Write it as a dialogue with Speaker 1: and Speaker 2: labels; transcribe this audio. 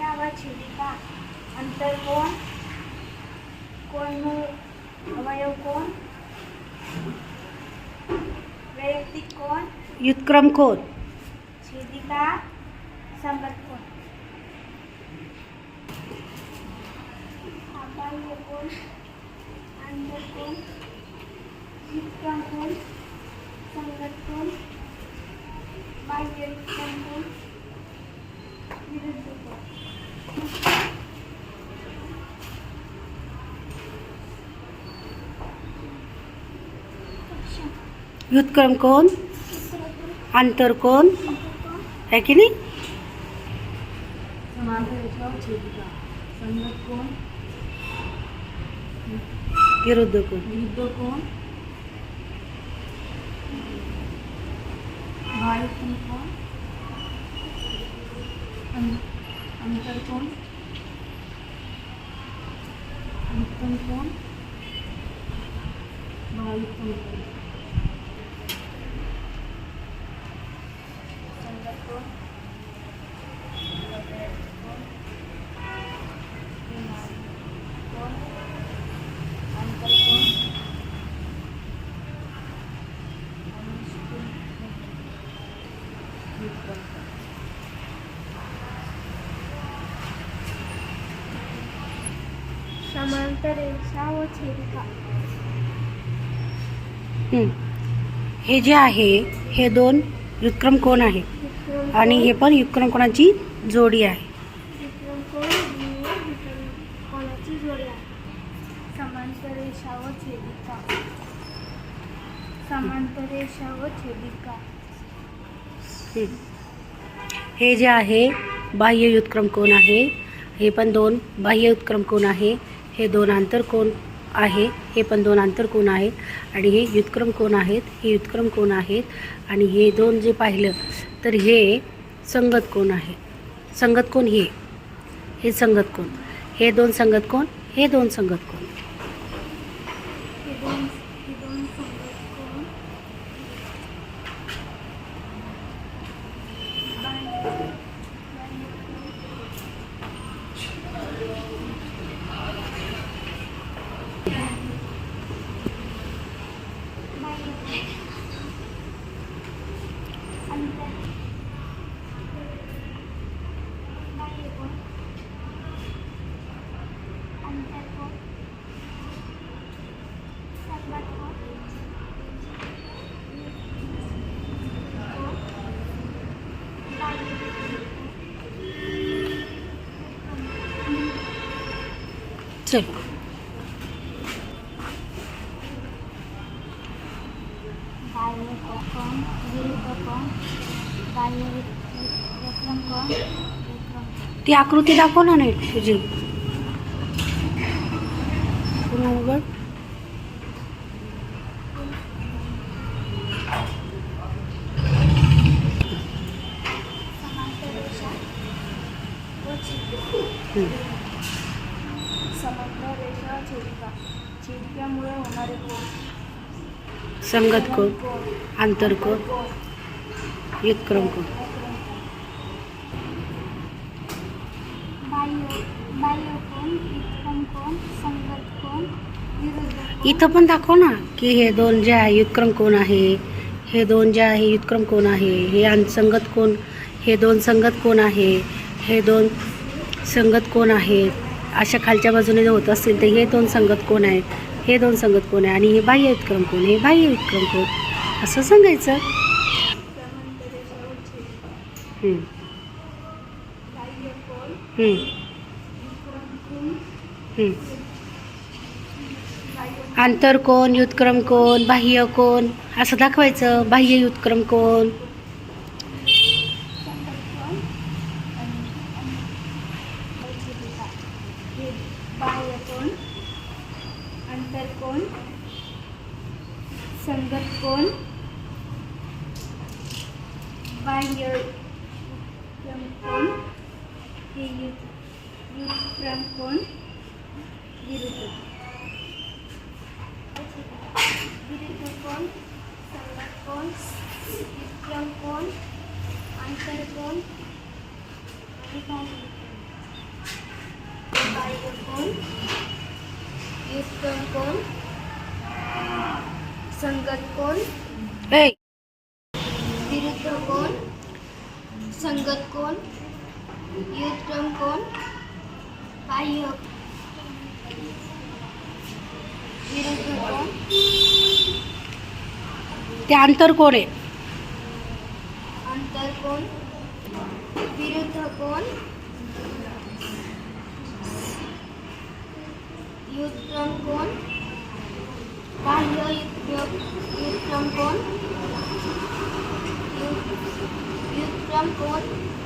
Speaker 1: रेषा व छेदिका अंतर कोण? कोण अवयव कोण? वैयक्तिक कोण?
Speaker 2: युत्क्रम कोण?
Speaker 1: छेदिका संगत कोण? बाह्य कोण? अंतर कोण? विक्रम कोण? संगत कोण? बाह्य कोण? विरुद्ध कोण
Speaker 2: युत्क्रम कोण आंतर कोण आहे की नाही?
Speaker 3: समांतर रेषा व छेदिका संगत कोण
Speaker 2: विरुद्ध कोण
Speaker 3: विरुद्ध कोण बाह्यकोण कोण अं- अंतर कोण उत्तम कोण बाह्यकोण कोण
Speaker 1: संगत कोण कोण अंतर कोण समांतर रेषा व छेदिका
Speaker 2: हे जे आहे हे दोन विक्रम कोण आहे? आणि हे पण युत्क्रम कोणाची जोडी आहे
Speaker 1: विक्रम कोण ही विक्रम कोणाची जोडी आहे? समांतर रेषा व छेदिका समांतर रेषा व छेदिका
Speaker 2: हे जे आहे बाह्य युत्क्रम कोण आहे? हे पण दोन बाह्य उत्क्रम कोण आहे? हे दोन आंतर कोण आहे हे पण दोन आंतर कोण आहेत. आणि हे युत्क्रम कोण आहेत हे युत्क्रम कोण आहेत. आणि हे दोन जे पाहिलं तर हे संगत कोण आहे. संगत कोण हे? हे संगत कोण हे दोन संगत कोण हे दोन संगत कोण
Speaker 1: हे दोन हे दोन संगत कोण बाह्य- बाह्य कोण. बाह्य कोण. अंतर बाह्य कोण. अंतर कोण. सर्वात कोण. बाह्य
Speaker 2: चल
Speaker 1: बाह्य कोण विरुद्ध कोण बाह्य विक्रम कोण विक्रम कोण
Speaker 2: ती आकृती दाखव ना नीट तुझी पुन्हा उघड
Speaker 1: समांतर रेषा व छेदिका
Speaker 2: हं.
Speaker 1: छेदिका छेदिकामुळे होणारे कोण
Speaker 2: संगत कोण आंतर कोण
Speaker 1: विरुद्ध कोण?
Speaker 2: इथं पण दाखव ना की हे दोन जे आहे युत्क्रम कोण आहे हे दोन जे आहे युत्क्रम कोण आहे हे संगत कोण हे दोन संगत कोण आहे हे दोन संगत कोण आहेत? अशा खालच्या बाजूने जर होत असतील तर हे दोन संगत कोण आहेत? हे दोन संगत कोण आहे? आणि हे बाह्य उत्क्रम कोण? हे बाह्य उत्क्रम कोण? असं सांगायचं? आंतर कोण युत्क्रम कोण बाह्य कोण? असं दाखवायचं. बाह्य युत्क्रम कोण
Speaker 1: संगत कोण आणि आणि छेदिका हे अंतरकोण संगतकोण संगत कोण? बाह्य कोण? हे युक्रम कोण? विरुद्ध. विरुद्ध कोण? विक्रम कोण? अंतर कोण? आणि बाह्य.
Speaker 4: युद्धक्रम कोण? संगत कोण? विरुद्ध कोण? संगत कोण? युद्धक्रम कोण? बाह्य. विरुद्ध कोण?
Speaker 2: ते अंतर कोण आहे?
Speaker 4: अंतर कोण? विरुद्ध कोण? युद्धक्रम कोण बाह्य युद्ध युद्धक्रम कोण युद्धक्रम कोण